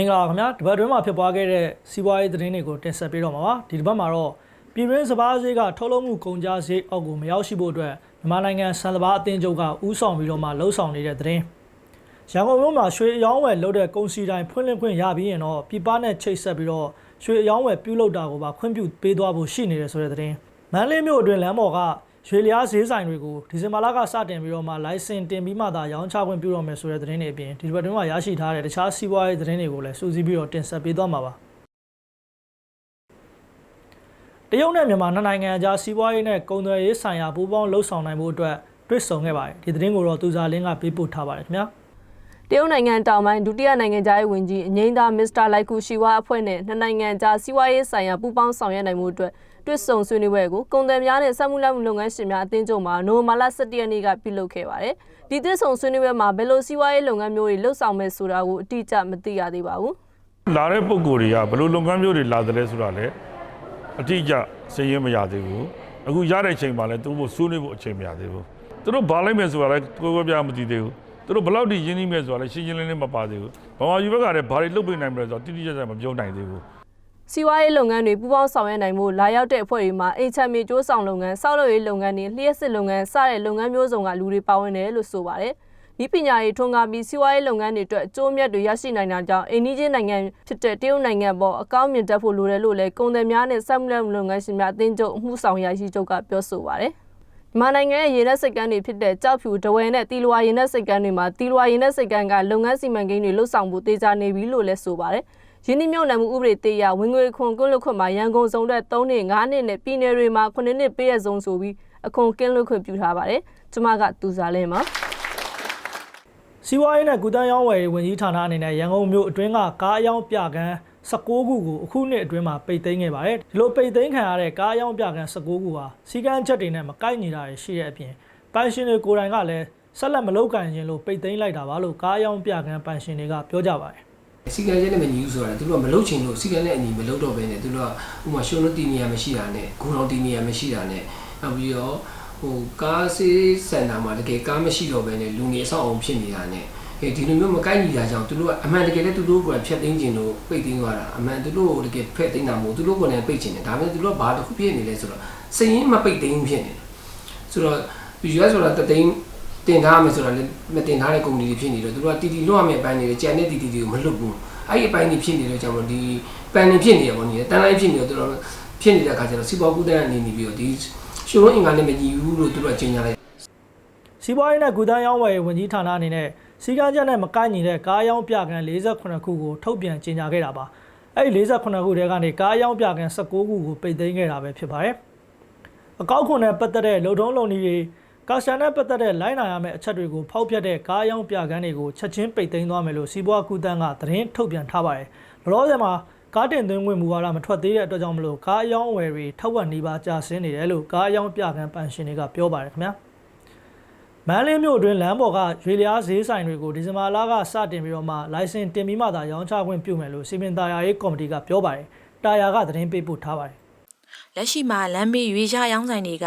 င်္ဂလာပါခင်ဗျာဒီဘက်တွင်းမှာဖြစ်ပွားခဲ့တဲ့စီးပွားရေးသတင်းတွေကိုတင်ဆက်ပေးတော့မှာပါဒီတစ်ပတ်မှာတော့ပြည်တွင်းစပါးဈေးကထုတ်လုပ်မှုကုန်ကျစရိတ်အောက်ကိုမရောက်ရှိဖို့အတွက်မြန်မာနိုင်ငံဆန်စပါးအသင်းချုပ်ကဥဆောင်ပြီးတော့မှလှုံ့ဆော်နေတဲ့သတင်းရန်ကုန်မြို့မှာရွှေအယောင်းဝယ်လုပ်တဲ့ကုန်စည်တိုင်းဖွင့်လှစ်ခွင့်ရပြီးရင်တော့ပြည်ပနဲ့ချိတ်ဆက်ပြီးတော့ရွှေအယောင်းဝယ်ပြုလုပ်တာကိုပါခွင့်ပြုပေးသွားဖို့ရှိနေတယ်ဆိုတဲ့သတင်းမန္တလေးမြို့အတွင်းလမ်းပေါ်က ရွှေလျားဈေးဆိုင်တွေကိုဒီဇင်ဘာလကစတင်ပြီးတော့မှလိုင်စင်တင်ပြီးမှသာရောင်းချခွင့်ပြုတော့မယ်ဆိုတဲ့သတင်းတွေအပြင်ဒီတစ်ပတ်တွင်းမှာရရှိထားတဲ့တခြားစီးပွားရေးသတင်းတွေကိုလည်းစူးစီးပြီးတော့တင်ဆက်ပေးသွားမှာပါတရုတ်နဲ့မြန်မာနှစ်နိုင်ငံအကြားစီးပွားရေးနဲ့ကုန်သွယ်ရေးဆိုင်ရာပူးပေါင်းလှုပ်ဆောင်နိုင်မှုအတွက်တွေ့ဆုံခဲ့ပါတယ်ဒီသတင်းကိုတော့သူစာလင်းကပေးပို့ထားပါတယ်ခင်ဗျာတရုတ်နိုင်ငံတောင်ပိုင်းဒုတိယနိုင်ငံသားရေးဝန်ကြီးအငိမ့်သားမစ္စတာလိုက်ကူရှီဝါအဖွဲ့နဲ့နှစ်နိုင်ငံကြားစီးပွားရေးဆိုင်ရာပူးပေါင်းဆောင်ရွက်နိုင်မှုအတွက် တွစ်ဆုံဆွေးနွေးပွဲကိုကုန်သည်များနဲ့စက်မှုလက်မှုလုပ်ငန်းရှင်များအသင်းချုပ်မှနိုဝင်ဘာလ17ရက်နေ့ကပြုလုပ်ခဲ့ပါတယ်။ဒီတွစ်ဆုံဆွေးနွေးပွဲမှာဘယ်လိုစီးပွားရေးလုပ်ငန်းမျိုးတွေလှုပ်ဆောင်မယ်ဆိုတာကိုအတိအကျမသိရသေးပါဘူး။လာတဲ့ပုံကိုယ်တွေကဘယ်လိုလုပ်ငန်းမျိုးတွေလာတယ်လဲဆိုတာလည်းအတိအကျစည်ရင်းမရသေးဘူးအခုရတဲ့အချိန်မှာလည်းသူတို့ဆွေးနွေးဖို့အချိန်မရသေးဘူးသူတို့ဘာလိုက်မယ်ဆိုတာလည်းကိုယ်ကိုယ်ပြမသိသေးဘူးသူတို့ဘယ်လောက်ထိရင်းနှီးမယ်ဆိုတာလည်းရှင်းရှင်းလင်းလင်းမပါသေးဘူးဗမာပြည်ဘက်ကလည်းဘာတွေလုပ်ပေးနိုင်မလဲဆိုတော့တိတိကျကျမပြောနိုင်သေးဘူး စီးပွားရေးလုပ်ငန်းတွေပူးပေါင်းဆောင်ရွက်နိုင်မှုလာရောက်တဲ့အဖွဲ့တွေမှာအိမ်ချမ်းမြေကျိုးဆောင်လုပ်ငန်း၊စောက်လုပ်ရေးလုပ်ငန်းတွေလျှက်စစ်လုပ်ငန်းစတဲ့လုပ်ငန်းမျိုးစုံကလူတွေပါဝင်တယ်လို့ဆိုပါတယ်။ဒီပညာရေးထွန်းကားပြီးစီးပွားရေးလုပ်ငန်းတွေအတွက်အကျိုးမြတ်တွေရရှိနိုင်တာကြောင့်အိန္ဒိယနိုင်ငံဖြစ်တဲ့တရုတ်နိုင်ငံပေါ်အကောင်းမြင်တတ်ဖို့လိုတယ်လို့လည်းကုန်သည်များနဲ့စက်မှုလက်မှုလုပ်ငန်းရှင်များအသင်းချုပ်အမှုဆောင်ရရှိချုပ်ကပြောဆိုပါတယ်။မြန်မာနိုင်ငံရဲ့ရေနက်စိတ်ကမ်းတွေဖြစ်တဲ့ကြောက်ဖြူဒဝယ်နဲ့တီလွာရေနက်စိတ်ကမ်းတွေမှာတီလွာရေနက်စိတ်ကမ်းကလုပ်ငန်းစီမံကိန်းတွေလှုပ်ဆောင်ဖို့တေချာနေပြီလို့လည်းဆိုပါတယ်။ ရင်းနှီးမြှုပ်နှံမှုဥပဒေတေးရဝင်ငွေခွန်ကင်းလွတ်ခွင့်မှာရန်ကုန်စုံတဲ့3နှစ်5နှစ်နဲ့ပြည်내တွေမှာ9နှစ်ပေးရဆုံးဆိုပြီးအခွန်ကင်းလွတ်ခွင့်ပြုထားပါတယ်။ကျွန်မကသူစားလဲမှာစီးပွားရေးနဲ့ကုသရေးဝယ်ရေးဝန်ကြီးဌာနအနေနဲ့ရန်ကုန်မြို့အတွင်းကကားအယောင်းပြကန်း16ခုကိုအခုနှစ်အတွင်းမှာပိတ်သိမ်းခဲ့ပါတယ်ဒီလိုပိတ်သိမ်းခံရတဲ့ကားအယောင်းပြကန်း16ခုဟာစီကန်းချက်တွေနဲ့မကိုက်ညီတာတွေရှိတဲ့အပြင်ပန်ရှင်တွေကိုယ်တိုင်ကလည်းဆက်လက်မလုပ်ကင်ခြင်းလို့ပိတ်သိမ်းလိုက်တာပါလို့ကားအယောင်းပြကန်းပန်ရှင်တွေကပြောကြပါတယ် စီကံချက်နဲ့မညီဘူးဆိုတာသူတို့ကမလုတ်ချင်လို့စီကံနဲ့အညီမလုတ်တော့ဘဲနဲ့သူတို့ကဥပမာရှုံးလို့တီနေရမရှိတာနဲ့ဂုံတော်တီနေရမရှိတာနဲ့နောက်ပြီးတော့ဟိုကားဆေးစင်တာမှာတကယ်ကားမရှိတော့ဘဲနဲ့လူငယ်အဆောက်အုံဖြစ်နေတာနဲ့အဲဒီလိုမျိုးမကိုက်ညီတာကြောင့်သူတို့ကအမှန်တကယ်လည်းသူတို့ကဖြတ်သိမ်းခြင်းလို့ပိတ်သိမ်းသွားတာအမှန်သူတို့တကယ်ဖက်သိမ်းတာမဟုတ်သူတို့ကလည်းပိတ်ခြင်းတယ်ဒါပေမဲ့သူတို့ကဘာတစ်ခုဖြစ်နေလဲဆိုတော့စရင်မပိတ်သိမ်းဖြစ်နေတယ်ဆိုတော့ US ဆိုတာတသိန်း တင်ထားမယ်ဆိုတာလည်းမတင်ထားတဲ့ကုမ္ပဏီတွေဖြစ်နေတော့သူတို့ကတီတီလွတ်ရမယ့်အပိုင်းတွေကြံတဲ့တီတီတွေကိုမလွတ်ဘူးအဲ့ဒီအပိုင်းတွေဖြစ်နေတော့ကြောင့်မို့ဒီပန်နေဖြစ်နေရပေါ့နေတန်လိုင်းဖြစ်နေတော့သူတို့ဖြစ်နေတဲ့အခါကျတော့စီပွားကူးတန်းအနေနေပြီးတော့ဒီရှိုးလုံးအင်္ဂါနဲ့မညီဘူးလို့သူတို့ကကြေညာလိုက်စီးပွားရေးနဲ့ကုသရေးဝယ်ရေးဝန်ကြီးဌာနအနေနဲ့စီကန်းချက်နဲ့မကိုက်ညီတဲ့ကားအယောင်းပြကန်း48ခုကိုထုတ်ပြန်ကြေညာခဲ့တာပါအဲ့ဒီ48ခုထဲကနေကားအယောင်းပြကန်း16ခုကိုပိတ်သိမ်းခဲ့တာပဲဖြစ်ပါတယ်အကောက်ခွန်နဲ့ပတ်သက်တဲ့လုံထုံးလုံနည်းတွေ ကာရှန်နဲ့ပတ်သက်တဲ့လိုင်းနာရမယ့်အချက်တွေကိုဖောက်ပြတဲ့ကားအယောင်းပြကန်းတွေကိုချက်ချင်းပိတ်သိမ်းသွားမယ်လို့စီးပွားကူတန်းကသတင်းထုတ်ပြန်ထားပါတယ်လောလောဆယ်မှာကားတင်သွင်းခွင့်မူဝါဒမထွက်သေးတဲ့အတွက်ကြောင့်မလို့ကားအယောင်းအဝယ်တွေထောက်ဝက်နေပါကြာဆင်းနေတယ်လို့ကားအယောင်းပြကန်းပန်ရှင်တွေကပြောပါတယ်ခင်ဗျာမန္တလေးမြို့အတွင်းလမ်းပေါ်ကရွေလျားဈေးဆိုင်တွေကိုဒီဇင်ဘာလကစတင်ပြီးတော့မှလိုင်စင်တင်ပြီးမှသာရောင်းချခွင့်ပြုမယ်လို့စီမင်းသားရေးကော်မတီကပြောပါတယ်။တာယာကသတင်းပေးပို့ထားပါတယ်လက်ရှိမှာလမ်းမေးရွေးရရောင်းဆိုင်တွေက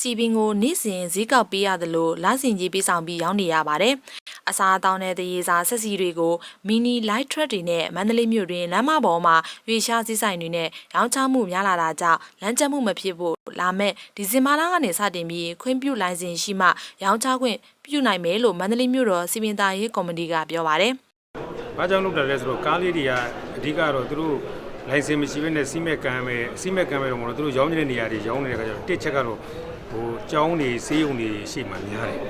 စီပင်ကိုနေ့စဉ်ဈေးကောက်ပေးရတယ်လို့လဆင်ကြီးပေးဆောင်ပြီးရောင်းနေရပါတယ်။အစားအသောက်နဲ့တရေစာဆက်စီတွေကိုမီနီလိုက်ထရက်တွေနဲ့မန္တလေးမြို့တွင်လမ်းမပေါ်မှာရွေရှားဈေးဆိုင်တွေနဲ့ရောင်းချမှုများလာတာကြောင့်လမ်းကျမှုမဖြစ်ဖို့လာမဲ့ဒီဇင်ဘာလကနေစတင်ပြီးခွင့်ပြုလိုင်စင်ရှိမှရောင်းချခွင့်ပြုနိုင်မယ်လို့မန္တလေးမြို့တော်စီပင်သားရေးကော်မတီကပြောပါတယ်။ဘာကြောင့်လုပ်တယ်လဲဆိုတော့ကားလေးတွေကအဓိကတော့သူတို့လိုင်စင်မရှိဘဲနဲ့စီးမဲ့ကမ်းမဲ့စီးမဲ့ကမ်းမဲ့တော့မလို့သူတို့ရောင်းနေတဲ့နေရာတွေရောင်းနေတဲ့ခါကျတော့တစ်ချက်ကတော့ ဟိုကျောင်းတွေဆေးရုံတွေရှိမှများတယ်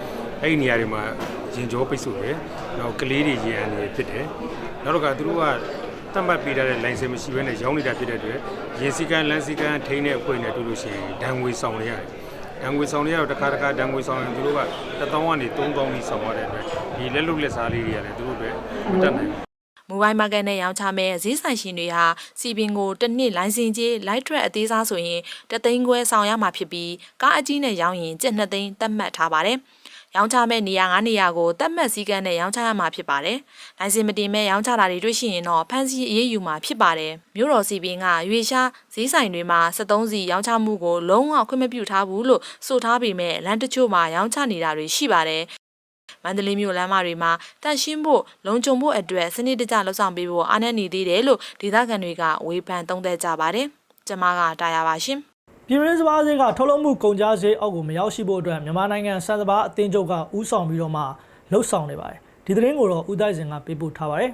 အဲ့ဒီနေရာတွေမှာရင်ကြောပိတ်ဆို့တယ်နောက်ကလေးတွေရန်နေဖြစ်တယ်နောက်တော့ကသူတို့ကတတ်မှတ်ပေးထားတဲ့လိုင်စင်မရှိဘဲနဲ့ရောင်းနေတာဖြစ်တဲ့အတွက်ရင်စည်းကမ်းလမ်းစည်းကမ်းထိန်းတဲ့အဖွဲ့နဲ့တွေ့လို့ရှိရင်ဒဏ်ငွေဆောင်နေရတယ်ဒဏ်ငွေဆောင်နေရတော့တစ်ခါတစ်ခါဒဏ်ငွေဆောင်ရင်သူတို့က1000ကနေ3000ကြီးဆောင်ရတဲ့အတွက်ဒီလက်လုတ်လက်စားလေးတွေရတယ်သူတို့တွေမတတ်နိုင်ဘူး မိုဘိုင်းမားကတ်နဲ့ရောင်းချမဲ့ဈေးဆိုင်ရှင်တွေဟာစီပင်ကိုတစ်နှစ်လိုင်စင်ကြီး light track အသေးစားဆိုရင်တသိန်းခွဲဆောင်ရမှာဖြစ်ပြီးကားအကြီးနဲ့ရောင်းရင်ကျပ်2သိန်းသတ်မှတ်ထားပါတယ်။ရောင်းချမဲ့နေရာ9နေရာကိုသတ်မှတ်စည်းကမ်းနဲ့ရောင်းချရမှာဖြစ်ပါတယ်။လိုင်စင်မတင်မဲ့ရောင်းချတာတွေတွေ့ရှိရင်တော့ဖမ်းဆီးအရေးယူမှာဖြစ်ပါတယ်။မြို့တော်စီပင်ကရွေရှားဈေးဆိုင်တွေမှာ73စီရောင်းချမှုကိုလုံးဝခွင့်မပြုထားဘူးလို့ဆိုထားပေမဲ့လမ်းတချို့မှာရောင်းချနေတာတွေရှိပါတယ် မန္တလေးမြို့လမ်းမတွေမှာတန့်ရှင်းဖို့လုံခြုံဖို့အတွက်စနစ်တကျလှုပ်ဆောင်ပေးဖို့အားနည်းနေသေးတယ်လို့ဒေသခံတွေကဝေဖန်သုံးသပ်ကြပါတယ်။ကျမကတာယာပါရှင်ပြည်တွင်းစပါးဈေးကထုတ်လုပ်မှုကုန်ကျစရိတ်အောက်ကိုမရောက်ရှိဖို့အတွက်မြန်မာနိုင်ငံစံစပါးအသင်းချုပ်ကဥဆောင်ပြီးတော့မှလှုပ်ဆောင်နေပါတယ်ဒီသတင်းကိုတော့ဦးတိုက်စင်ကပေးပို့ထားပါတယ်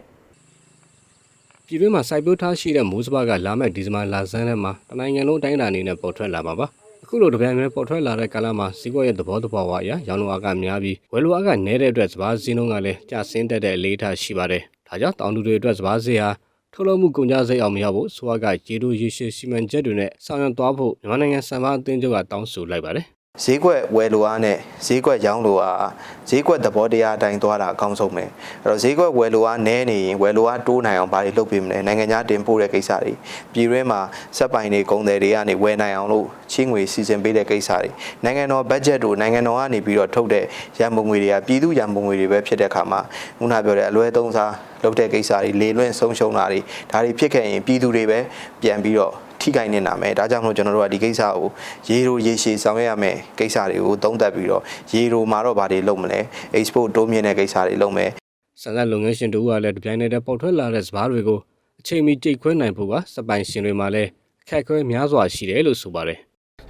ပြည်တွင်းမှာစိုက်ပျိုးထားရှိတဲ့မိုးစပါးကလာမဲ့ဒီဇင်ဘာလဆန်းထဲမှာတနိုင်ငံလုံးအတိုင်းအတာအနေနဲ့ပေါ်ထွက်လာမှာပါ အခုလိုတပြန်ပြန်ပေါ်ထွက်လာတဲ့ကာလမှာစီးပွားရေးသဘောတဘာဝအရရောင်းလိုအားကများပြီးဝယ်လိုအားကနည်းတဲ့အတွက်စပါးစည်းနှုန်းကလည်းကျဆင်းတတ်တဲ့အလေးထားရှိပါတယ်ဒါကြောင့်တောင်သူတွေအတွက်စပါးစည်းဟာထုတ်လုပ်မှုကုန်ကျစရိတ်အောင်မရဖို့ဆိုအကကျေတိုရေရှည်စီမံချက်တွေနဲ့ဆောင်ရွက်သွားဖို့မြန်မာနိုင်ငံစံပါအသင်းချုပ်ကတောင်းဆိုလိုက်ပါတယ် ဈေးကွက်ဝယ်လိုအားနဲ့ဈေးကွက်ရောင်းလိုအားဈေးကွက်သဘောတရားအတိုင်းသွားတာအကောင်းဆုံးပဲအဲ့တော့ဈေးကွက်ဝယ်လိုအားနည်းနေရင်ဝယ်လိုအားတိုးနိုင်အောင်ဘာတွေလုပ်ပေးမလဲနိုင်ငံခြားတင်ပို့တဲ့ကိစ္စတွေပြည်တွင်းမှာစက်ပိုင်တွေကုန်တယ်တွေကနေဝယ်နိုင်အောင်လို့ချင်းငွေစီစဉ်ပေးတဲ့ကိစ္စတွေနိုင်ငံတော်ဘတ်ဂျက်တို့နိုင်ငံတော်ကနေပြီးတော့ထုတ်တဲ့ရန်ပုံငွေတွေကပြည်သူရန်ပုံငွေတွေပဲဖြစ်တဲ့အခါမှာခုနပြောတဲ့အလွဲသုံးစားလုပ်တဲ့ကိစ္စတွေလေလွင့်ဆုံးရှုံးတာတွေဒါတွေဖြစ်ခဲ့ရင်ပြည်သူတွေပဲပြန်ပြီးတော့ ထိခိုက်နေတာမယ်ဒါကြောင့်မလို့ကျွန်တော်တို့ကဒီကိစ္စကိုရေရိုရေရှည်ဆောင်ရွက်ရမယ်ကိစ္စတွေကိုသုံးသပ်ပြီးတော့ရေရိုမှာတော့ဗာတွေလုပ်မလဲ export တိုးမြင့်တဲ့ကိစ္စတွေလုပ်မယ်ဆန်သက်လုပ်ငန်းရှင်တို့ကလည်းတပြိုင်နက်တည်းပေါ်ထွက်လာတဲ့စပါးတွေကိုအချိန်မီကြိတ်ခွဲနိုင်ဖို့ကစပိုင်ရှင်တွေမှာလည်းအခက်အခဲများစွာရှိတယ်လို့ဆိုပါတယ်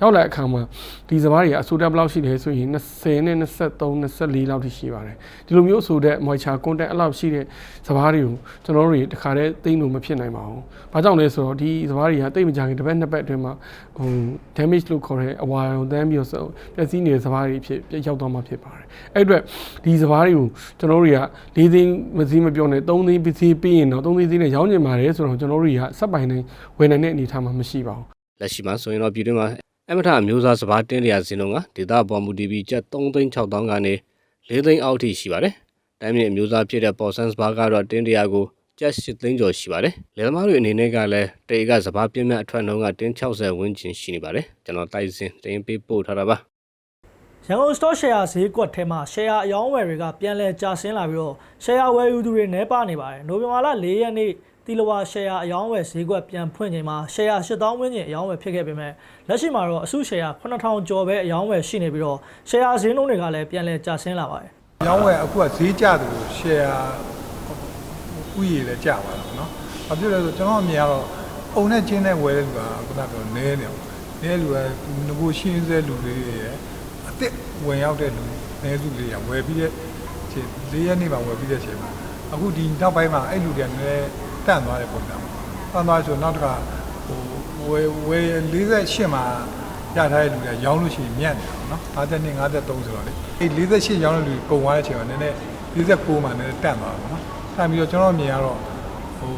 ရောက်လာတဲ့အခါမှာဒီစပားတွေကအဆူတက်ဘယ်လောက်ရှိလဲဆိုရင်20နဲ့23 24လောက်ထိရှိပါတယ်ဒီလိုမျိုးအဆူတက် moisture content အဲ့လောက်ရှိတဲ့စပားတွေကိုကျွန်တော်တို့တွေတခါတည်းသိမ့်လို့မဖြစ်နိုင်ပါဘူး။ဘာကြောင့်လဲဆိုတော့ဒီစပားတွေကတိတ်မကြခင်တစ်ပတ်နှစ်ပတ်အတွင်းမှာဟို damage လို့ခေါ်တဲ့အဝါရောင်တန်းပြီးတော့ဆိုပျက်စီးနေတဲ့စပားတွေဖြစ်ရောက်သွားမှာဖြစ်ပါတယ်။အဲ့အတွက်ဒီစပားတွေကိုကျွန်တော်တို့တွေက၄သိန်းမစည်းမပြောနဲ့၃သိန်းပစ္စည်းပြီးရင်တော့၃သိန်းစည်းနဲ့ရောင်းကျင်ပါတယ်ဆိုတော့ကျွန်တော်တို့တွေကစက်ပိုင်နိုင်ဝယ်နိုင်တဲ့အနေအထားမှာမရှိပါဘူး။လက်ရှိမှာဆိုရင်တော့ပြည်တွင်းမှာ အမထအမျိုးသားစပါးတင်းလျာစင်းလုံးကဒေတာပေါ်မူတီဗီကျပ်3,600ကနေ4သိန်းအောက်ထိရှိပါတယ်။တိုင်းပြည်အမျိုးသားဖြစ်တဲ့ပေါ်ဆန်စပါးကတော့တင်းလျာကိုကျပ်8သိန်းကျော်ရှိပါတယ်။လယ်သမားတွေအနေနဲ့ကလည်းတေကစပါးပြင်းမြအထွက်နှုန်းကတင်း60ဝန်းကျင်ရှိနေပါတယ်။ကျွန်တော်တိုက်စင်တင်းပေးပို့ထားတာပါ။ရန်ကုန် store share ဈေးကွက်ထဲမှာ share အယောင်းဝယ်တွေကပြန်လည်ကျဆင်းလာပြီးတော့ share ဝယ်ယူသူတွေနှဲပါနေပါတယ်။နိုဝင်ဘာလ4ရက်နေ့ တီလဝါရှယ်ယာအယောင်းဝယ်ဈေးကွက်ပြန်ဖွင့်ချိန်မှာရှယ်ယာ8000ဝန်းကျင်အယောင်းဝယ်ဖြစ်ခဲ့ပေမဲ့လက်ရှိမှာတော့အစုရှယ်ယာ9000ကျော်ပဲအယောင်းဝယ်ရှိနေပြီးတော့ရှယ်ယာဈေးနှုန်းတွေကလည်းပြန်လည်ကျဆင်းလာပါတယ်။အယောင်းဝယ်အခုကဈေးကျတယ်လို့ရှယ်ယာဥယျာဉ်လည်းကျပါတော့နော်။ဘာဖြစ်လဲဆိုကျွန်တော်အမြင်ကတော့အုံနဲ့ချင်းနဲ့ဝယ်တဲ့လူကခုနပြောနဲနေအောင်။နဲလူကငကိုရှင်းစဲလူတွေရဲ့အစ်စ်ဝင်ရောက်တဲ့လူနဲစုလေးရဝယ်ပြီးတဲ့ချိန်၄ရက်နေမှာဝယ်ပြီးတဲ့ချိန်မှာအခုဒီနောက်ပိုင်းမှာအဲ့လူတွေကလည်း တန့်သွားတဲ့ပုံစံ။တန့်သွားဆိုနောက်တစ်ခါဟိုဝယ်ဝယ်48မှာရထားတဲ့လူတွေကရောင်းလို့ရှိရင်မြတ်နေတာနော်။52 53ဆိုတော့လေ။အဲ48ရောင်းတဲ့လူပုံသွားတဲ့အချိန်မှာနည်းနည်း49မှာနည်းနည်းတန့်သွားတာနော်။တန့်ပြီးတော့ကျွန်တော်မြင်ရတော့ဟို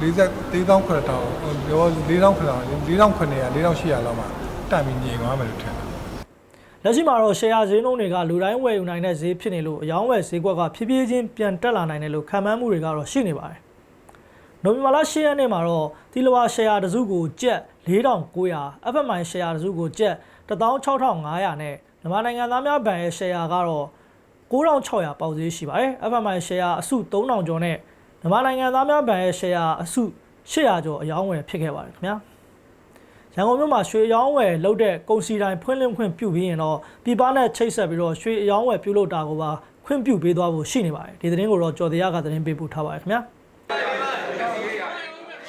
43900တောင်ရော4900 4900 4800လောက်မှာတန့်ပြီးငြိမ်သွားမယ်လို့ထင်တယ်။လက်ရှိမှာတော့ share ဈေးနှုန်းတွေကလူတိုင်းဝယ်ယူနိုင်တဲ့ဈေးဖြစ်နေလို့အယောင်းဝယ်ဈေးကွက်ကဖြည်းဖြည်းချင်းပြန်တက်လာနိုင်တယ်လို့ခံမှန်းမှုတွေကတော့ရှိနေပါတယ်။ နိုဝင်ဘာလ10ရက်နေ့မှာတော့တီလဝါ share တစ်စုကိုကျပ်4900 FMI share တစ်စုကိုကျပ်16500နဲ့မြန်မာနိုင်ငံသားများဘဏ်ရဲ့ share ကတော့9600ပေါက်ဈေးရှိပါတယ်။ FMI share အစု3000ကျော်နဲ့မြန်မာနိုင်ငံသားများဘဏ်ရဲ့ share အစု800ကျော်အယောင်းဝယ်ဖြစ်ခဲ့ပါတယ်ခင်ဗျာ။ရန်ကုန်မြို့မှာရွှေအယောင်းဝယ်လုပ်တဲ့ကုန်စည်တိုင်းဖွင့်လှစ်ခွင့်ပြုပြီးရင်တော့ပြည်ပနဲ့ချိတ်ဆက်ပြီးတော့ရွှေအယောင်းဝယ်ပြုလုပ်တာကိုပါခွင့်ပြုပေးသွားဖို့ရှိနေပါတယ်ဒီသတင်းကိုတော့ကျော်တရားကသတင်းပေးပို့ထားပါတယ်ခင်ဗျာ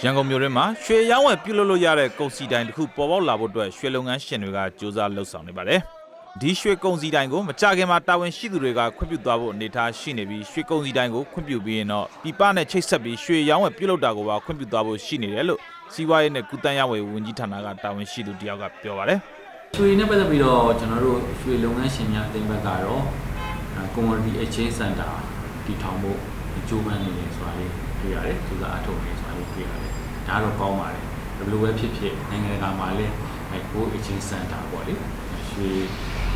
ရန်ကုန်မြို့ထဲမှာရွှေရောင်းဝယ်ပြုလုပ်လို့ရတဲ့ကုန်စည်တိုင်းတစ်ခုပေါ်ပေါက်လာဖို့အတွက်ရွှေလုပ်ငန်းရှင်တွေကစူးစမ်းလှုပ်ဆောင်နေပါတယ်။ဒီရွှေကုန်စည်တိုင်းကိုမကြခင်မှာတာဝန်ရှိသူတွေကခွင့်ပြုသွားဖို့အနေအထားရှိနေပြီးရွှေကုန်စည်တိုင်းကိုခွင့်ပြုပြီးရင်တော့ပြပနဲ့ချိတ်ဆက်ပြီးရွှေရောင်းဝယ်ပြုလုပ်တာကိုပါခွင့်ပြုသွားဖို့ရှိနေတယ်လို့စီးပွားရေးနဲ့ကုသန်းရောင်းဝယ်ဝန်ကြီးဌာနကတာဝန်ရှိသူတယောက်ကပြောပါတယ်။ရွှေနဲ့ပတ်သက်ပြီးတော့ကျွန်တော်တို့ရွှေလုပ်ငန်းရှင်များအသင်းဘက်ကတော့အဲ commodity exchange center တည်ထောင်ဖို့ကြိုးပမ်းနေတယ်ဆိုတာလေးတွေ့ရတယ်သူကအထုတ်နေဆိုတာလေးတွေ့ရတယ် ဒါကတော့ကောင်းပါတယ်ဘယ်လိုပဲဖြစ်ဖြစ်နိုင်ငံတကာမှာလည်းအဲ go exchange center ပေါ့လေရွှေ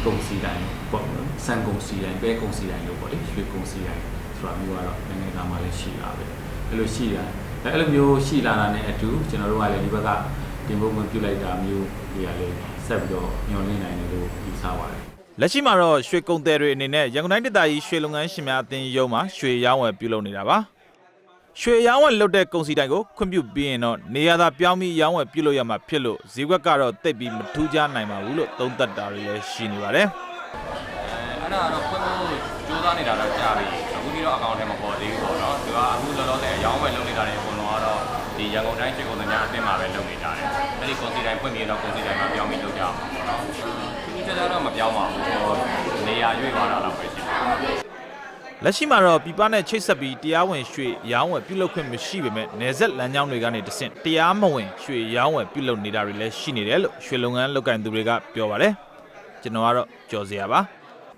ကုန်စည်တိုင်းပေါ့စံကုန်စည်တိုင်းပဲကုန်စည်တိုင်းလို့ပေါ့လေရွှေကုန်စည်တိုင်းဆိုတာမျိုးကတော့နိုင်ငံတကာမှာလည်းရှိတာပဲအဲ့လိုရှိတာအဲ့လိုမျိုးရှိလာတာနဲ့အတူကျွန်တော်တို့ကလည်းဒီဘက်ကတင်ဖို့မပြုတ်လိုက်တာမျိုးတွေကလည်းဆက်ပြီးတော့ညှော်လင့်နိုင်တယ်လို့ယူဆပါတယ်လက်ရှိမှာတော့ရွှေကုန်သည်တွေအနေနဲ့ရန်ကုန်တိုင်းဒေသကြီးရွှေလုပ်ငန်းရှင်များအသင်းရုံးမှာရွှေရောင်းဝယ်ပြုလုပ်နေတာပါ ရွှေရောင်းဝယ်လုပ်တဲ့ကုန်စည်တိုင်းကိုခွင့်ပြုပြီးရင်တော့နေရာသာပြောင်းပြီးရောင်းဝယ်ပြုလုပ်ရမှာဖြစ်လို့ဈေးကွက်ကတော့တိတ်ပြီးမထူးခြားနိုင်ပါဘူးလို့သုံးသပ်တာတွေလည်းရှိနေပါတယ်အဲ့ဒါကတော့ဖွင့်ဖို့ကြစူးစမ်းနေတာတော့ကြာပြီအခုပြီးတော့အကောင့်ထဲမှာပေါ်သေးဘူးပေါ့နော်သူကအခုလောလောဆယ်အယောင်းပဲလုပ်နေတာတွေအကုန်လုံးကတော့ဒီရန်ကုန်တိုင်းစစ်ကုန်စများအသင်းမှာပဲလုပ်နေကြတယ်အဲ့ဒီကွန်စီတိုင်းဖွင့်ပြီးတော့ကွန်စီတိုင်းမှာပြောင်းပြီးလုပ်ကြအောင်ပေါ့နော်ဒီကြတော့မပြောင်းပါဘူးဟိုနေရာရွေးသွားတာတော့ပဲရှိတယ် လက်ရှိမှာတော့ပြည်ပနဲ့ချိတ်ဆက်ပြီးတရားဝင်ရွှေရောင်းဝယ်ပြုလုပ်ခွင့်မရှိပေမဲ့နယ်စပ်လမ်းကြောင်းတွေကနေတဆင့်တရားမဝင်ရွှေရောင်းဝယ်ပြုလုပ်နေတာတွေလည်းရှိနေတယ်လို့ရွှေလုပ်ငန်းလုပ်ကိုင်သူတွေကပြောပါတယ်ကျွန်တော်ကတော့ကြော်စရာပါမြ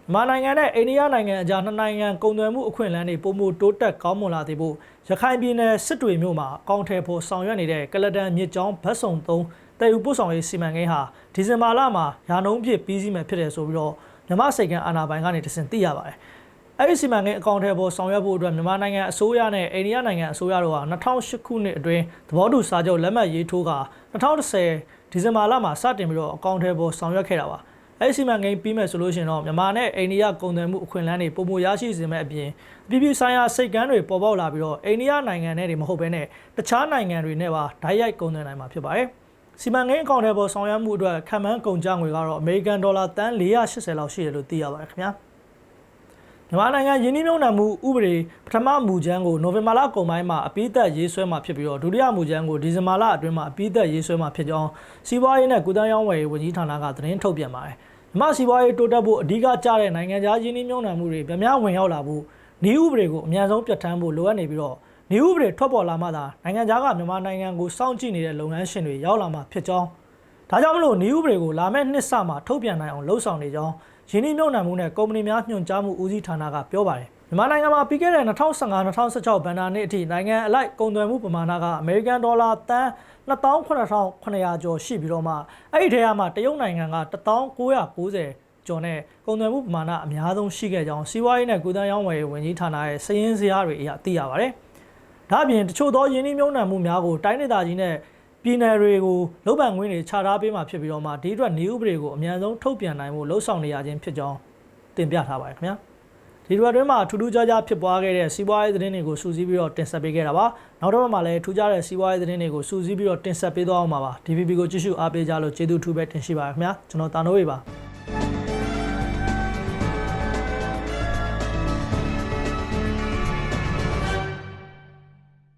န်မာနိုင်ငံနဲ့အိန္ဒိယနိုင်ငံအကြားနှစ်နိုင်ငံကုန်သွယ်မှုအခွင့်အလမ်းတွေပုံမတိုးတက်ကောင်းမွန်လာစေဖို့ရခိုင်ပြည်နယ်စစ်တွေမြို့မှာအကောင့်ထဲပေါ်ဆောင်ရွက်နေတဲ့ကလဒန်မြစ်ကြောင်းဗတ်စုံ3တည်ယူပို့ဆောင်ရေးစီမံကိန်းဟာဒီဇင်ဘာလမှာရာနှုန်းပြည့်ပြီးစီးမယ်ဖြစ်တယ်ဆိုပြီးတော့မြန်မာစိတ်ကံအာဏာပိုင်ကနေတစင်သိရပါတယ်။ အဲဒီစီမံကိန်းအကောင့်ထဲပေါ်ဆောင်ရွက်ဖို့အတွက်မြန်မာနိုင်ငံအစိုးရနဲ့အိန္ဒိယနိုင်ငံအစိုးရတို့ဟာ2008ခုနှစ်အတွင်းသဘောတူစာချုပ်လက်မှတ်ရေးထိုးက2010ဒီဇင်ဘာလမှာစတင်ပြီးတော့အကောင့်ထဲပေါ်ဆောင်ရွက်ခဲ့တာပါ။အဲ့ဒီစီမံကိန်းပြီးမဲ့ဆိုလို့ရှိရင်တော့မြန်မာနဲ့အိန္ဒိယကုန်သွယ်မှုအခွင့်အလမ်းတွေပုံမရရှိစေမဲ့အပြင်အပြည်ပြည်ဆိုင်ရာစိတ်ကမ်းတွေပေါ်ပေါက်လာပြီးတော့အိန္ဒိယနိုင်ငံနဲ့တွေမဟုတ်ဘဲနဲ့တခြားနိုင်ငံတွေနဲ့ပါဓာတ်ရိုက်ကုန်သွယ်နိုင်မှာဖြစ်ပါတယ်။စီမံကိန်းအကောင့်ထဲပေါ်ဆောင်ရွက်မှုအတွက်ခံမှန်းကုန်ကျငွေကတော့အမေရိကန်ဒေါ်လာတန်480လောက်ရှိတယ်လို့သိရပါတယ်ခင်ဗျာ။ မြန်မာနိုင်ငံယင်းနှိမ့်မြုံနယ်မှုဥပဒေပထမမူကြမ်းကိုနိုဝင်ဘာလကုန်ပိုင်းမှာအပိသက်ရေးဆွဲမှာဖြစ်ပြီးတော့ဒုတိယမူကြမ်းကိုဒီဇင်ဘာလအတွင်းမှာအပိသက်ရေးဆွဲမှာဖြစ်ကြောင်းစီးပွားရေးနဲ့ကုသရေးဝန်ကြီးဝန်ကြီးဌာနကသတင်းထုတ်ပြန်ပါတယ်။မြန်မာစီးပွားရေးတိုးတက်ဖို့အဓိကကျတဲ့နိုင်ငံခြားယင်းနှိမ့်မြုံနယ်မှုတွေဗမာဝင်ရောက်လာဖို့ဤဥပဒေကိုအမြန်ဆုံးပြဋ္ဌာန်းဖို့လိုအပ်နေပြီးတော့ဤဥပဒေထွက်ပေါ်လာမှသာနိုင်ငံခြားကမြန်မာနိုင်ငံကိုစောင့်ကြည့်နေတဲ့လုပ်ငန်းရှင်တွေရောက်လာမှာဖြစ်ကြောင်းဒါကြောင့်မလို့နေဥပဒေကိုလာမယ့်နှစ်စမှာထုတ်ပြန်နိုင်အောင်လှုံ့ဆော်နေကြောင်း ရင်းနှီးမြှုပ်နှံမှုနဲ့ကုမ္ပဏီများညွှန်ကြားမှုဦးစီးဌာနကပြောပါတယ်မြန်မာနိုင်ငံမှာပြီးခဲ့တဲ့2015-2016ဘဏ္ဍာနှစ်အထိနိုင်ငံအလိုက်ကုန်သွယ်မှုပမာဏကအမေရိကန်ဒေါ်လာတန်28900ကျော်ရှိပြီးတော့မှအဲ့ဒီထဲမှာတရုတ်နိုင်ငံက1990ကျော်နဲ့ကုန်သွယ်မှုပမာဏအများဆုံးရှိခဲ့ကြောင်းစီးပွားရေးနဲ့ကုသရေးဝန်ကြီးဝန်ကြီးဌာနရဲ့စည်ရင်းစရာတွေအရသိရပါတယ်။ဒါ့အပြင်တချို့သောယင်းနှီးမြှုပ်နှံမှုများကိုတိုင်းဒေသကြီးနဲ့ ပြည်နယ်တွေကိုလုံပန်ငွေတွေခြားထားပေးမှာဖြစ်ပြီးတော့မှဒီအတွက်နေဥပဒေကိုအမြန်ဆုံးထုတ်ပြန်နိုင်ဖို့လှုံ့ဆော်နေရခြင်းဖြစ်ကြောင်းတင်ပြထားပါတယ်ခင်ဗျာဒီတစ်ပတ်တွင်းမှာထူးထူးခြားခြားဖြစ်ပွားခဲ့တဲ့စီးပွားရေးသတင်းတွေကိုစူးစီးပြီးတော့တင်ဆက်ပေးခဲ့တာပါနောက်တော့မှလည်းထူးခြားတဲ့စီးပွားရေးသတင်းတွေကိုစူးစီးပြီးတော့တင်ဆက်ပေးသွားအောင်ပါပါ DVB ကိုကြည့်ရှုအားပေးကြလို့ကျေးဇူးထူးပဲတင်ရှိပါရခင်ဗျာကျွန်တော်တာနိုးဝေပါ